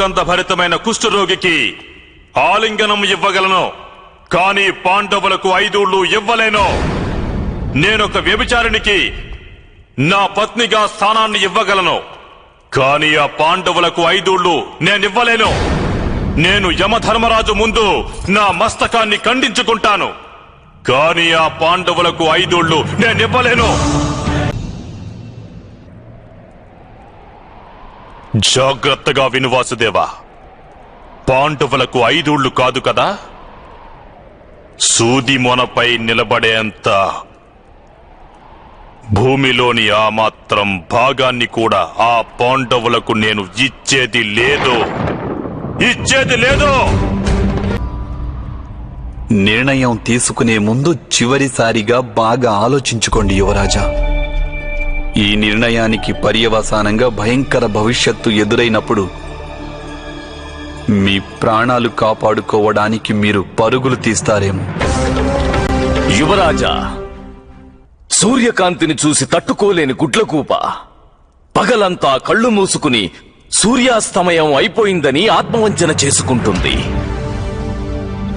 దుర్గంధభరితమైన కుష్ఠరోగికి ఆలింగనం ఇవ్వగలను. కానీ పాండవులకు ఐదుళ్ళు ఇవ్వలేను. నేనొక వ్యభిచారినికి నా పత్నిగా స్థానాన్ని ఇవ్వగలను. కానీ ఆ పాండవులకు ఐదుళ్ళు నేనివ్వలేను. నేను యమధర్మరాజు ముందు నా మస్తకాన్ని ఖండించుకుంటాను. కానీ ఆ పాండవులకు ఐదుళ్ళు నేనివ్వలేను. జాగ్రత్తగా విను వాసుదేవా. పాండవులకు ఐదూళ్ళు కాదు కదా? సూది మొనపై నిలబడేంత భూమిలోని ఆ మాత్రం భాగాన్ని కూడా ఆ పాండవులకు నేను ఇచ్చేది లేదు. ఇచ్చేది లేదు! నిర్ణయం తీసుకునే ముందు చివరిసారిగా బాగా ఆలోచించుకోండి యువరాజా. ఈ నిర్ణయానికి పర్యవసానంగా భయంకర భవిష్యత్తు ఎదురైనప్పుడు మీ ప్రాణాలు కాపాడుకోవడానికి మీరు పరుగులు తీస్తారేమో. యువరాజా సూర్యకాంతిని చూసి తట్టుకోలేని గుడ్లకూప. పగలంతా కళ్ళు మూసుకుని సూర్యాస్తమయం అయిపోయిందని ఆత్మవంచన చేసుకుంటుంది.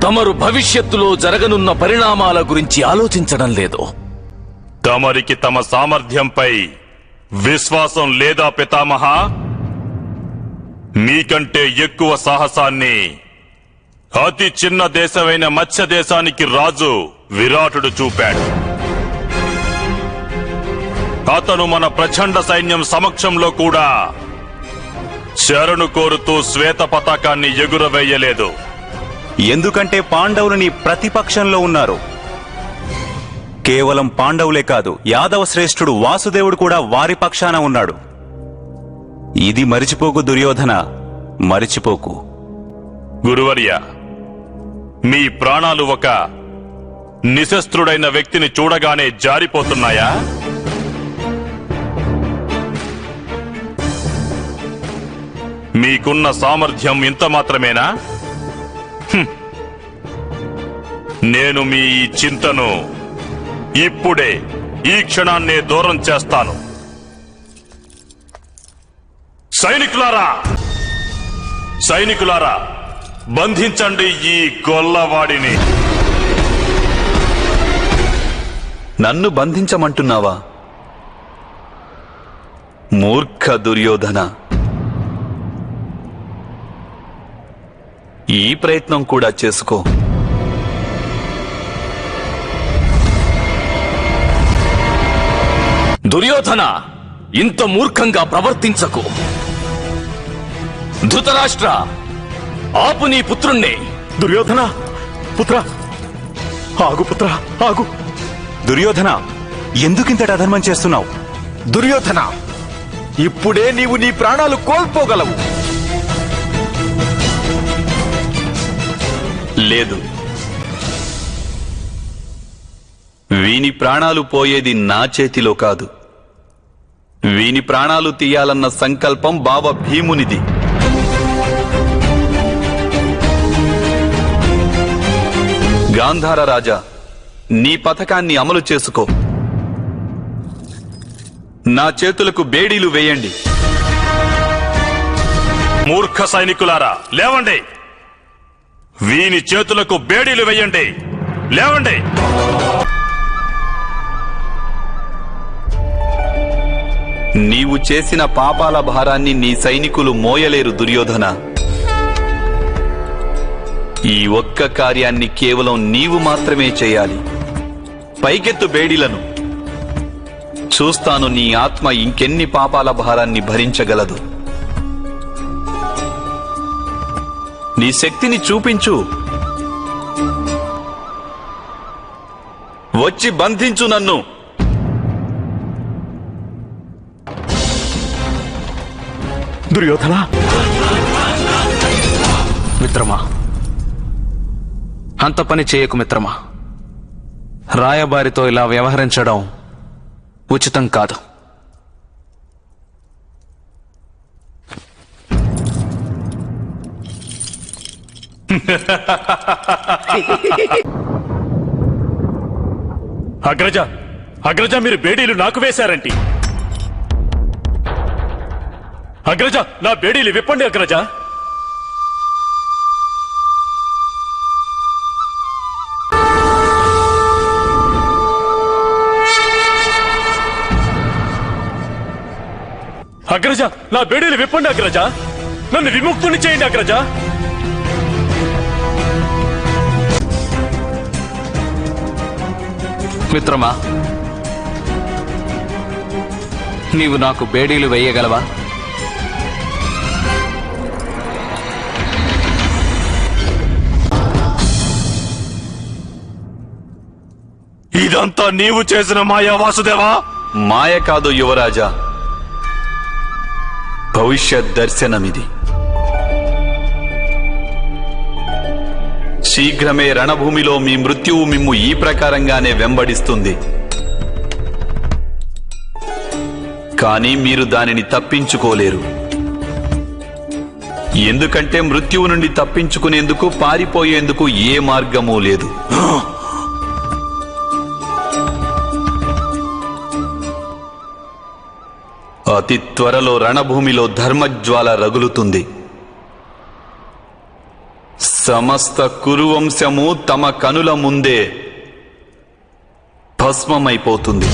తమరు భవిష్యత్తులో జరగనున్న పరిణామాల గురించి ఆలోచించడం లేదు. తమరికి తమ సామర్థ్యంపై విశ్వాసం లేదా పితామహ? మీకంటే ఎక్కువ సాహసాన్ని అతి చిన్న దేశమైన మత్స్య దేశానికి రాజు విరాటుడు చూపాడు. అతను మన ప్రచండ సైన్యం సమక్షంలో కూడా శరణు కోరుతూ శ్వేత పతాకాన్ని ఎగురవేయలేదు. ఎందుకంటే పాండవులు నీ ప్రతిపక్షంలో ఉన్నారు. కేవలం పాండవులే కాదు యాదవ శ్రేష్ఠుడు వాసుదేవుడు కూడా వారి పక్షాన ఉన్నాడు. ఇది మరిచిపోకు దుర్యోధన మరిచిపోకు. గురువర్య మీ ప్రాణాలు ఒక నిశస్త్రుడైన వ్యక్తిని చూడగానే జారిపోతున్నాయా? మీకున్న సామర్థ్యం ఇంత మాత్రమేనా? నేను మీ ఈ చింతను ఇప్పుడే ఈ క్షణాన్నే దూరం చేస్తాను. సైనికులారా! సైనికులారా బంధించండి ఈ గొల్లవాడిని. నన్ను బంధించమంటున్నావా? మూర్ఖ దుర్యోధన! ఈ ప్రయత్నం కూడా చేసుకో. దుర్యోధన ఇంత మూర్ఖంగా ప్రవర్తించకు. ధృతరాష్ట్ర ఆపు నీ పుత్రుణ్ణి. దుర్యోధన పుత్ర ఆగు పుత్ర ఆగు. దుర్యోధన ఎందుకింతటి అధర్మం చేస్తున్నావు? దుర్యోధన ఇప్పుడే నీవు నీ ప్రాణాలు కోల్పోగలవు. లేదు. వీని ప్రాణాలు పోయేది నా చేతిలో కాదు. వీని ప్రాణాలు తీయాలన్న సంకల్పం బావ భీమునిది. గాంధార రాజా నీ పథకాన్ని అమలు చేసుకో. నా చేతులకు బేడీలు వేయండి. మూర్ఖ సైనికులారా లేవండి. వీని చేతులకు బేడీలు వేయండి. లేవండి. నీవు చేసిన పాపాల భారాన్ని నీ సైనికులు మోయలేరు దుర్యోధన. ఈ ఒక్క కార్యాన్ని కేవలం నీవు మాత్రమే చేయాలి. పైకెత్తు బేడీలను. చూస్తాను నీ ఆత్మ ఇంకెన్ని పాపాల భారాన్ని భరించగలదు. నీ శక్తిని చూపించు. వచ్చి బంధించు నన్ను. దుర్యోధన? మిత్రమా అంత పని చేయకు మిత్రమా. రాయబారితో ఇలా వ్యవహరించడం ఉచితం కాదు. అగ్రజ అగ్రజ మీరు బేడీలు నాకు వేశారంటే. అగ్రజ నా బేడీలు విప్పండి అగ్రజ. అగ్రజ నా బేడీలు విప్పండి అగ్రజ. నన్ను విముక్తుని చేయండి అగ్రజ. మిత్రమా నీవు నాకు బేడీలు వేయగలవా? ఇదంతా నీవు చేసిన మాయా వాసుదేవా? మాయ కాదు యువరాజా. భవిష్యత్ దర్శనమిది. శీఘ్రమే రణభూమిలో మీ మృత్యువు మిమ్ము ఈ ప్రకారంగానే వెంబడిస్తుంది. కానీ మీరు దానిని తప్పించుకోలేరు. ఎందుకంటే మృత్యువు నుండి తప్పించుకునేందుకు పారిపోయేందుకు ఏ మార్గమూ లేదు. అతి త్వరలో రణభూమిలో ధర్మజ్వాల రగులుతుంది. సమస్త కురువంశము తమ కనుల ముందే భస్మమైపోతుంది.